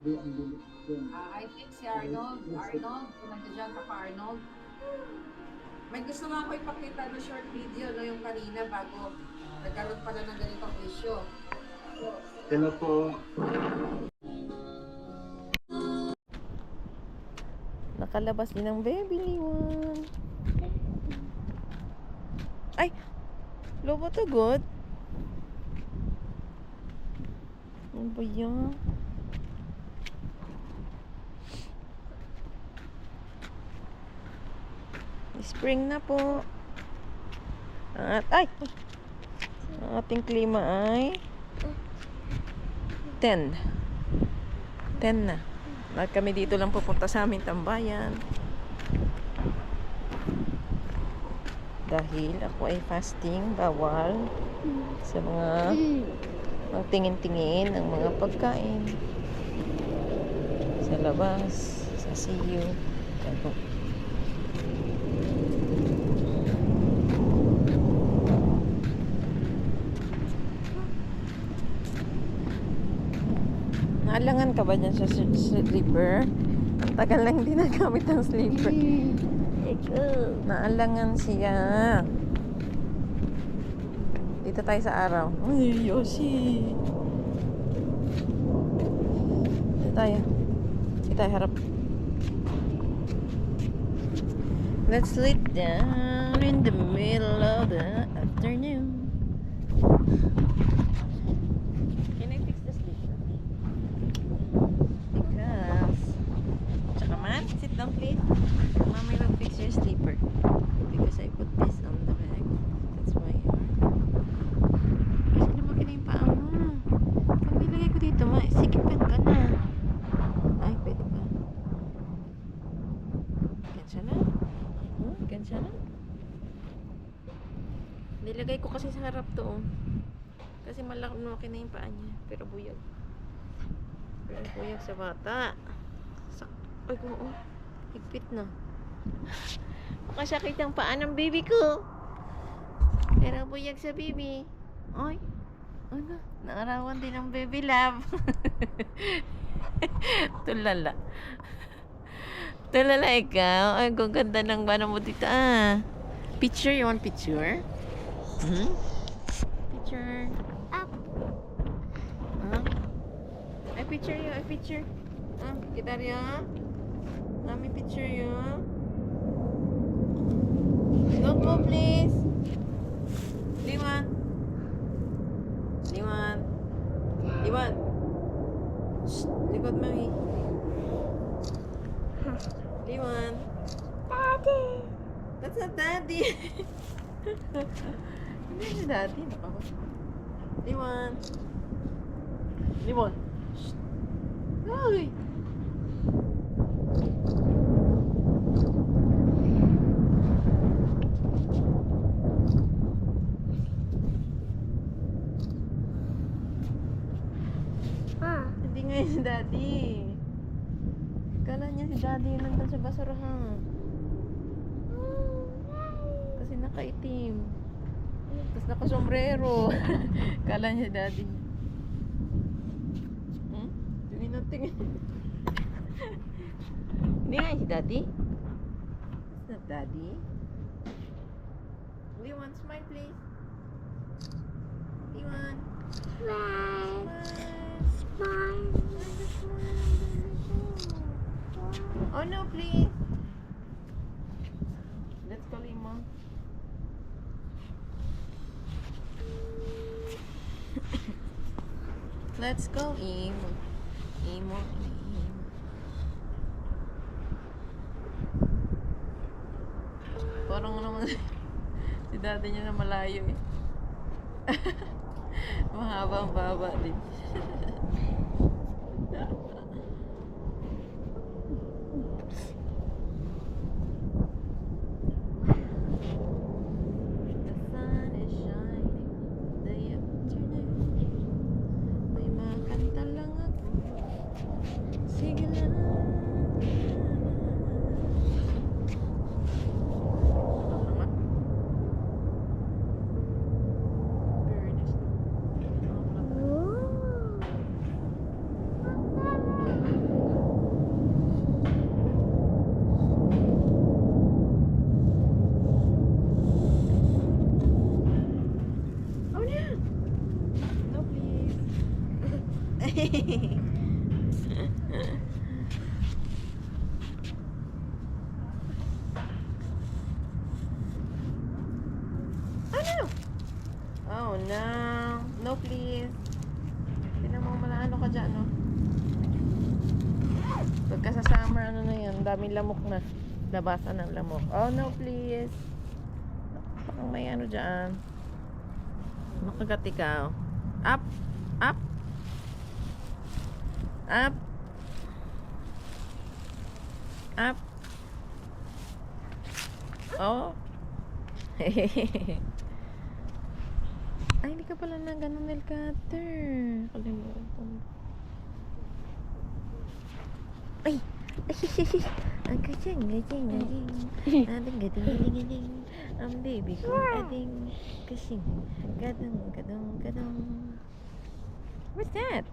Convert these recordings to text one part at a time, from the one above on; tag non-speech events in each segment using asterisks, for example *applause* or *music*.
Ah, I think si Arnold, Arnold, kung nandiyan ka pa Arnold. May gusto nga ako ipakita na short video no, yung kanina bago nagkaroon pala ng ganitong issue. Hello po. Nakalabas din ang baby liwan. Ay! Lobo to good. Ano ba yan? Spring na po. At, ay! Ang ating klima ay 10. 10 na. At kami dito lang pupunta sa aming tambayan. Dahil ako ay fasting, bawal sa mga magtingin-tingin ng mga pagkain sa labas, sa siyo. Ano. Naalangan ka ba dyan sa sleeper? Tagal lang din nagamit ang sleeper. *laughs* Naalangan siya. Dito tayo sa araw. Ay, Yoshi. Dito tayo. Dito tayo harap. Let's sit down in the middle of the afternoon. Can I fix the sleeper? Because Tsaka man, sit down please. Mommy will fix your sleeper. Because I put this on the bag. That's why. Kasi lumaki na yung paa mo. Pag nilagay ko dito, masikipan ka na. Ay, pwede ba? Gansya na. Hmm, gansya na. Nilagay ko kasi sa harap to. oh. Kasi malaki na yung paa niya. Pero buyag. Pero buyag sa bata. Sak Ay, oo. Higpit na. Makasakit ang paa ng baby ko. Pero buyag sa baby. Ay. Ano? Naarawan din ang baby love. *laughs* Tulala. Tulala ikaw. Ay, kung ganda ng bana mo dito. Ah. Picture? You want picture? Hmm? Picture. Up. Huh? I picture you. I picture. Ah, kita rin Mami picture you. Don't go please. Liwan. Liwan. Liwan. Shh, likod mami. Liwan. Daddy. That's not daddy. *laughs* Hindi si daddy. Liwan. Liwan. Shh. Ay. Hindi nga yung si daddy. Kala niya si daddy yung nandun sa basurahan. Kasi nakaitim. Tapos nakasombrero. *laughs* Kala niya si daddy. Hmm? Tingin na tingin. *laughs* Hindi nga si daddy. It's not daddy. Liwan, smile please. Liwan. Smile. Smile. Oh no, please. Let's call Imo. *coughs* Let's go, Imo. Imo, Imo. Parang naman *laughs* si daddy niya na malayo eh. *laughs* Mahaba ang baba din. The sun is shining, the afternoon. May makanta lang ako. Sige lang. Naman. Very nice. Oh no! Oh no! No please! Tinan mo malaano ka dyan, no? Pagka sa summer, ano na yan, daming lamok na. Labasan ng lamok. Oh no please! Parang may ano dyan. Makagat ikaw. Up! Up! Up! Up! Oh! *laughs* Ay, hindi ka pala na ganun nail cutter. Kalimutan. Ay! Ay! Ang galing, galing, galing. *laughs* Ading, gading, gading, gading. Ang baby ko, ading, kasing. Gadong, gadong, gadong. What's that?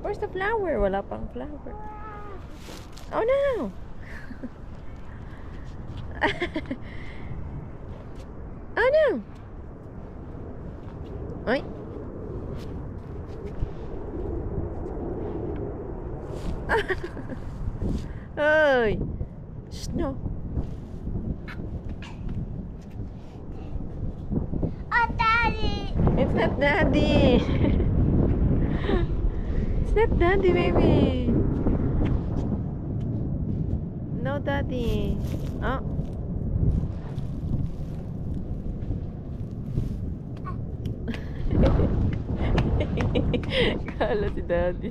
Where's the flower? Wala pang flower. Oh no! *laughs* oh no! Ay! *laughs* Shh, no. Oh, Daddy! It's not daddy. *laughs* it's not daddy, baby. No daddy. Oh. Kala si daddy.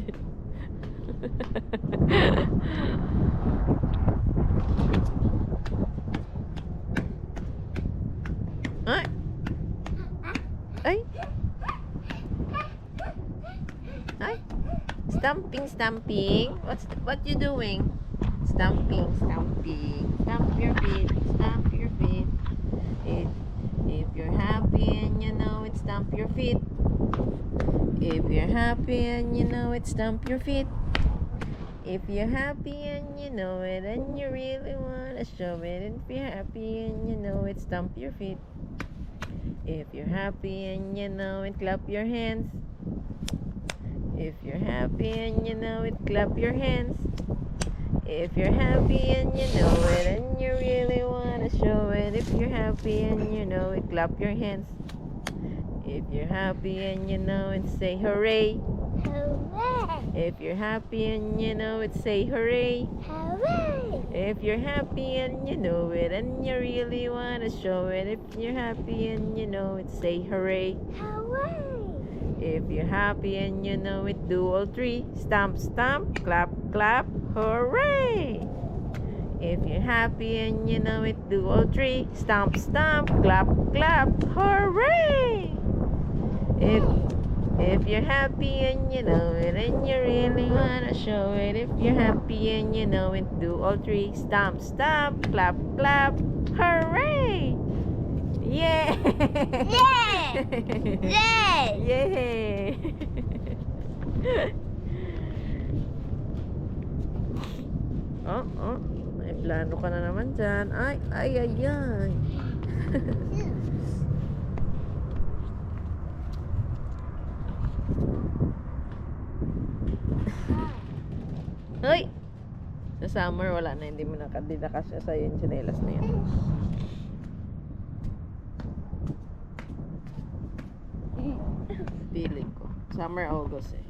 Ay! Ay! Ay! Stamping, stamping. What's what you doing? Stamping, stamping. Stamp your feet, stamp your feet. If, if you're happy and you know it, stamp your feet. Happy and you know it, stamp your feet. If you're happy and you know it and you really wanna show it, if you're happy and you know it, stamp your feet. If you're happy and you know it, clap your hands. If you're happy and you know it, clap your hands. If you're happy and you know it and you really wanna show it, if you're happy and you know it, clap your hands. If you're happy and you know it, say hooray. Hooray! If you're happy and you know it, say hooray. Hooray! If you're happy and you know it and you really wanna show it, if you're happy and you know it, say hooray. Hooray! If you're happy and you know it, do all three. Stamp, stamp, clap, clap, hooray! If you're happy and you know it, do all three. Stamp, stamp, clap, clap, hooray! If if you're happy and you know it and you really wanna show it, if you're happy and you know it, do all three. Stamp, stamp, clap, clap, hooray! Yeah! Yay! Yay! Yay! oh, oh. May plano ka na naman dyan. Ay, ay, ay, ay. *laughs* Hoy! Sa summer, wala na. Hindi mo nakadilakas siya sa'yo yung chinelas na yun. *laughs* Feeling ko. Summer, August eh.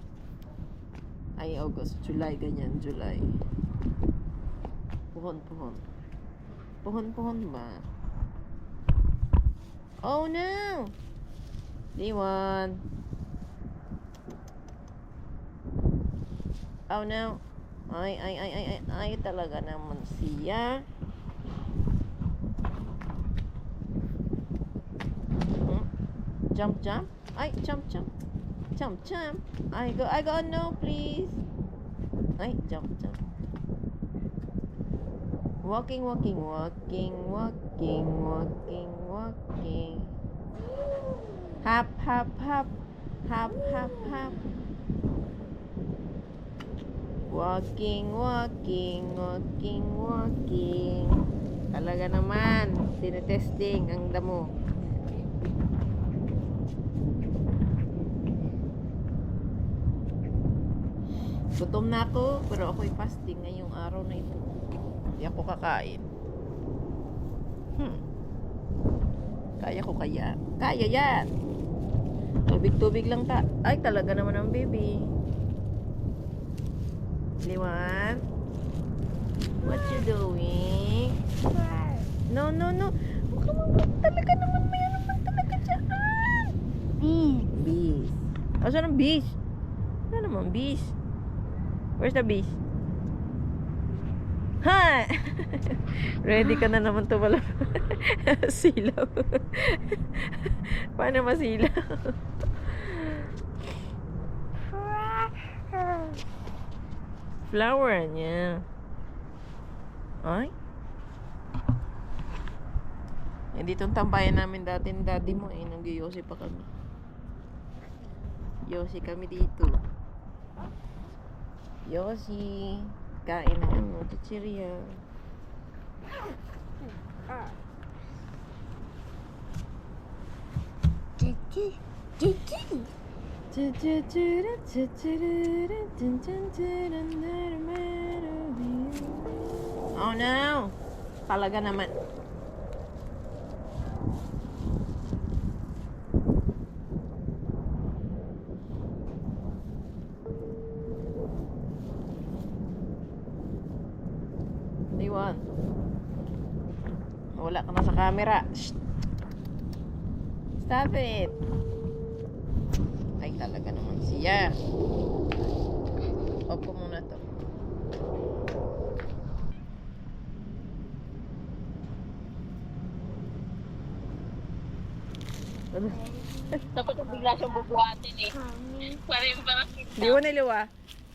Ay, August. July, ganyan. July. Puhon, puhon. Puhon, puhon ba? Oh no! D1. Oh no. Ay, ay, ay, ay, ay, ay, talaga naman siya. Hmm? Jump, jump. Ay, jump, jump. Jump, jump. I go, I go, no, please. Ay, jump, jump. Walking, walking, walking, walking, walking, walking. Hop, hop, hop. Hop, hop, hop. Walking, walking, walking, walking. Talaga naman, tinetesting ang damo. Gutom na ako, pero ako'y fasting ngayong araw na ito. Hindi ako kakain. Hmm. Kaya ko kaya. Kaya yan. Tubig-tubig lang ta. Ay, talaga naman ang baby. Liwan? What you doing? No, no, no. Huwag ka mabot. Talaga naman. Mayroon naman talaga dyan. Bees. Bees. Asan ang bees? Ano naman bees? Where's the bees? Ha! *laughs* Ready ka na naman tumalab. *laughs* Silaw. *laughs* Paano masilaw? Flower niya. Ay? Eh, dito ang tambayan namin dati ng daddy mo eh. Nag-yosi pa kami. Yosi kami dito. Yosi. Kain ng ano, chichirya. Chichi. Chichi. Oh no! Talaga naman. Iwan. Wala ka na sa camera. Shh. Stop it. Opo muna to. Ano? Dapat eh, ko bigla.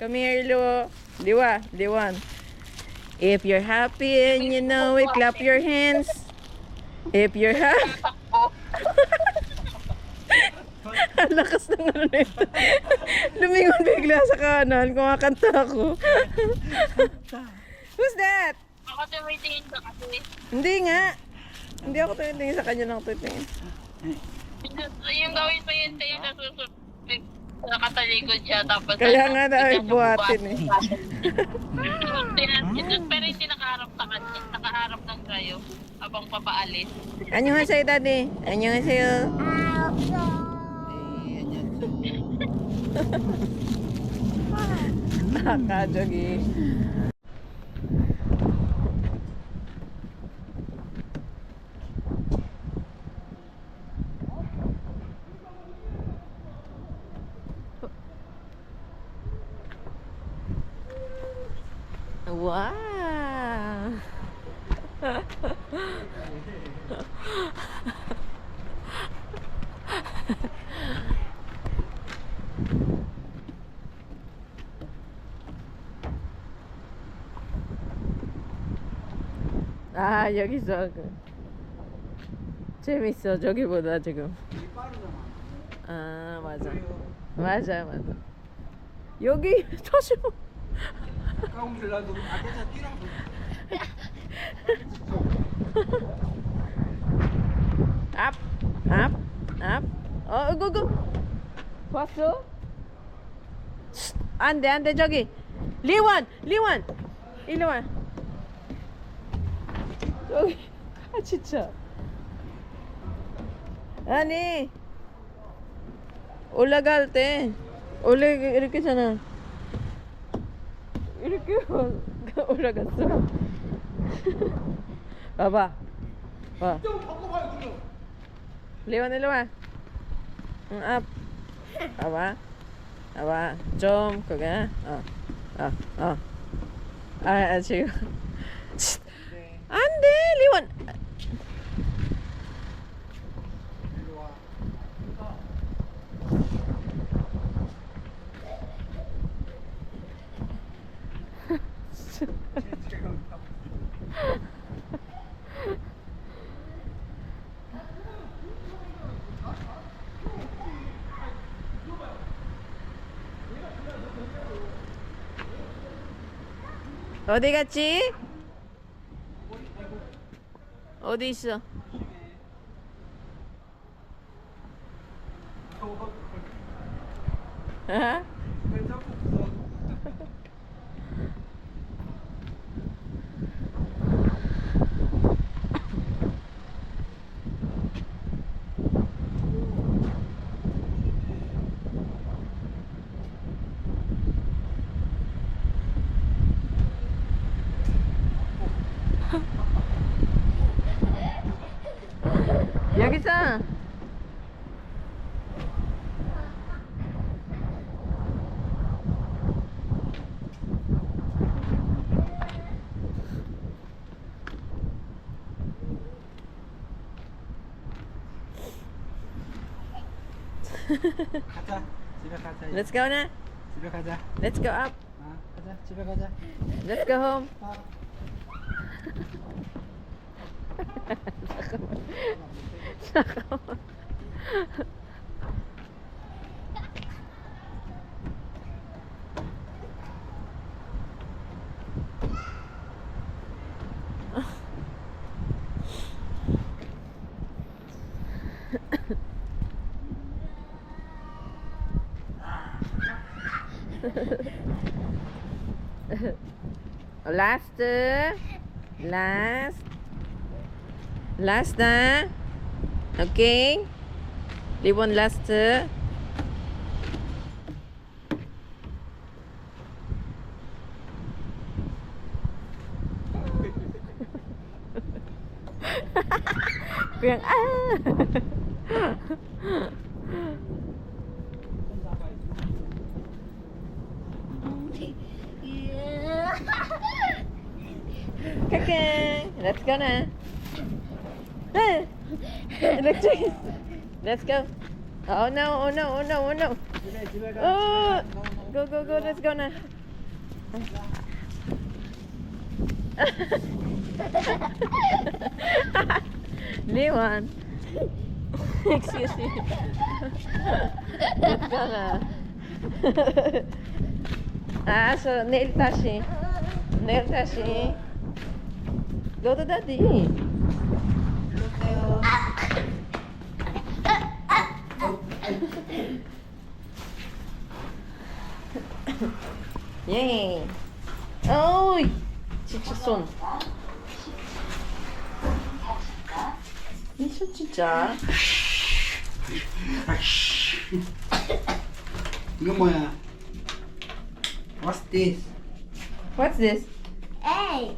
Come here. Liwa, Liwan. If you're happy and you know it, clap your hands. If you're *laughs* happy. Ang *laughs* lakas ng ano nito. *laughs* Lumingon bigla sa kanan. Kumakanta ako. *laughs* Who's that? Ako tumitingin ka kasi. Hindi nga. Hindi ako tumitingin sa kanya lang titingin. Yung gawin pa yun sa'yo na susunod. Nakatalikod siya tapos Kaya ano, nga na ay buhatin eh. Pero hindi nakaharap sa kanya. Nakaharap lang sa'yo. Habang papaalis. Annyeong sa'yo, daddy. Annyeong sa'yo. Nakajogi. Wow! 아 여기서 그 재밌어 저기보다 지금 아 맞아 맞아 맞아 여기 *laughs* 터시 앞, 앞, 앞. 어, 이거, 이거. 봤어? 쉿, 안 돼, 안 돼, 저기. 리원, 리원. 일로 와. 저기. 아 진짜. 아니 올라갈 때 원래 이렇게잖아. 이렇게 *laughs* 올라갔어. *laughs* 봐봐. 봐. 레완 일로 와. 응, 앞. 봐봐. 봐봐. 좀 그게 어어어 어, 어. 아, 아 지금. 안 돼, 리원. *laughs* 어디 갔지? 我的是。*laughs* 가자. 집에 가자. 이제. Let's go na. 집에 가자. Let's go up. 아, 가자. 집에 가자. Let's go home. 아. 잠깐만. Last. uh, *laughs* *laughs* Uh, last last last huh? okay they want last uh? *laughs* *laughs* Ah. Cooking. *laughs* Let's go now. Electric. Let's go. Oh no, oh no, oh no, oh no. Oh, go, go, go, let's go now. *laughs* Leon. *laughs* Excuse me. let's go now. 알았어 내일 다시 내일 다시 너도 다디 예. 어이, 진짜 손. 이손 진짜. 이거 뭐야? What's this? What's this? Hey.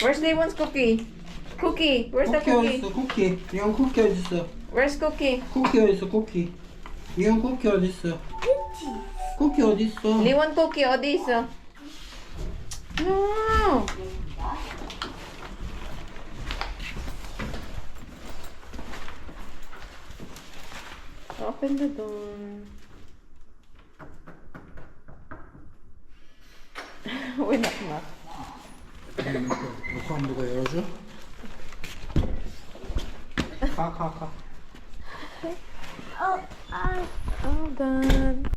Where's Leon's cookie? Cookie. Where's the 쿠키 cookie? 어딨어? 쿠키. 이건 쿠키 어딨어? Where's cookie? 쿠키 어딨어? 쿠키. 이건 쿠키 어딨어? 쿠키 어딨어? Leon cookie 어디 있어? No. Open the door. *laughs* Oynatma. Okan buraya hoca. Kalk kalk kalk. Aldan.